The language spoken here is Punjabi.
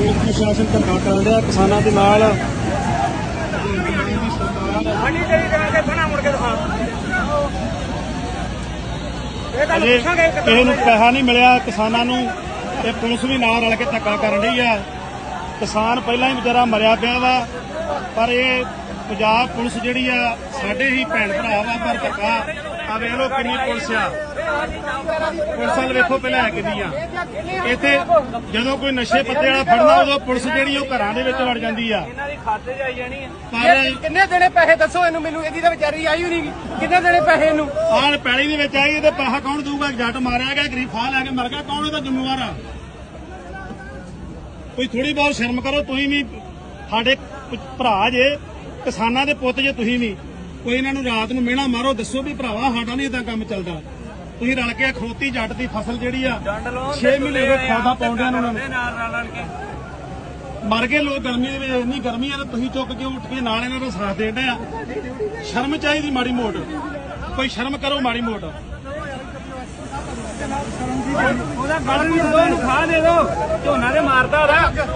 ਕਿਸਾਨਾਂ ਦੇ ਨਾਲ। ਮੰਡੀ ਤੇ ਜਾ ਕੇ ਬਣਾ ਮੁੜ ਕੇ ਦਿਖਾ। ਇਹ ਗੱਲ ਅਜੇ ਪੁੱਛਾਂਗੇ ਕਿਸੇ ਨੂੰ ਪੈਸਾ ਨਹੀਂ ਮਿਲਿਆ ਕਿਸਾਨਾਂ ਨੂੰ ਤੇ ਪੁਲਿਸ ਵੀ ਨਾਲ ਰਲ ਕੇ ਧੱਕਾ ਕਰਨ ਰਹੀ ਆ ਕਿਸਾਨ ਪਹਿਲਾਂ ਹੀ ਵਿਚਾਰਾ ਮਰਿਆ ਪਿਆ ਵਾ ਪਰ ਇਹ ਪੰਜਾਬ ਪੁਲਿਸ ਜਿਹੜੀ ਆ ਸਾਡੇ ਹੀ ਭੈਣ ਭਰਾ ਵਾ ਪਰ ਧੱਕਾ ਆ ਵੇਖ ਲੋ ਕਿੰਨੀ ਪੁਲਿਸ ਆ ਪੁਲਿਸ ਵਾਲ ਵੇਖੋ ਪਹਿਲਾਂ ਹੈ ਕਿੰਨੀ ਆ ਇੱਥੇ ਜਦੋਂ ਕੋਈ ਨਸ਼ੇ ਪੱਤੇ ਵਾਲਾ ਫੜਨਾ ਉਦੋਂ ਪੁਲਿਸ ਜਿਹੜੀ ਉਹ ਘਰਾਂ ਦੇ ਵਿੱਚ ਵੜ ਜਾਂਦੀ ਆ। ਇਹਨਾਂ ਦੀ ਖਾਤੇ 'ਚ ਆਈ ਜਾਣੀ ਹੈ ਪਰ ਕਿੰਨੇ ਦੇਣੇ ਪੈਸੇ ਦੱਸੋ ਇਹਨੂੰ ਮੈਨੂੰ? ਇਹਦੀ ਤਾਂ ਵਿਚਾਰੀ ਆਈ ਹੋਈ ਨਹੀਂ ਕਿੰਨੇ ਦੇਣੇ ਪੈਸੇ ਇਹਨੂੰ? ਆਹ ਪੈਲੀ ਦੇ ਵਿੱਚ ਆਈ ਇਹਦੇ ਪੈਸਾ ਕੌਣ ਦਊਗਾ? ਜੱਟ ਮਾਰਿਆ ਗਿਆ ਗਰੀਬ ਫਾਹ ਲੈ ਕੇ ਮਰ ਗਿਆ। ਕੌਣ ਇਹਦਾ ਜ਼ਿੰਮੇਵਾਰ ਆ? ਕੋਈ ਥੋੜੀ ਬਹੁਤ ਸ਼ਰਮ ਕਰੋ ਤੁਸੀਂ ਵੀ ਸਾਡੇ ਭਰਾ ਜੇ ਕਿਸਾਨਾਂ ਦੇ ਪੁੱਤ ਜੇ ਤੁਸੀਂ ਵੀ। ਕੋਈ ਇਹਨਾਂ ਨੂੰ ਰਾਤ ਨੂੰ ਮਿਹਣਾ ਮਾਰੋ ਦੱਸੋ ਵੀ ਭਰਾਵਾ ਸਾਡਾ ਨਹੀਂ ਇਦਾਂ ਕੰਮ ਚੱਲਦਾ। ਤੁਸੀਂ ਰਲ ਕੇ ਖੋਤੀ ਜੱਟ ਦੀ ਫਸਲ ਜਿਹੜੀ ਆ 6 ਮਹੀਨੇ ਦੇ ਖਾਦਾ ਪਾਉਂਦਿਆਂ ਨੂੰ। ਨਾਲ ਰਲ ਕੇ। ਮਰ ਗਏ ਲੋਕ ਗਰਮੀ ਦੇ ਵਿੱਚ ਇੰਨੀ ਗਰਮੀ ਆ ਤੇ ਤੁਸੀਂ ਚੁੱਕ ਕੇ ਉੱਠ ਕੇ ਨਾਲ ਇਹਨਾਂ ਦਾ ਸਾਥ ਦੇਣ ਆ। ਸ਼ਰਮ ਚਾਹੀਦੀ ਮਾੜੀ ਮੋਟ। ਕੋਈ ਸ਼ਰਮ ਕਰੋ ਮਾੜੀ ਮੋਟ। ਉਹਦਾ ਗਲ ਵੀ ਦੋ ਨੂੰ ਖਾ ਦੇ ਦੋ ਝੋਨਾ ਦੇ ਮਾਰਦਾ ਉਹਦਾ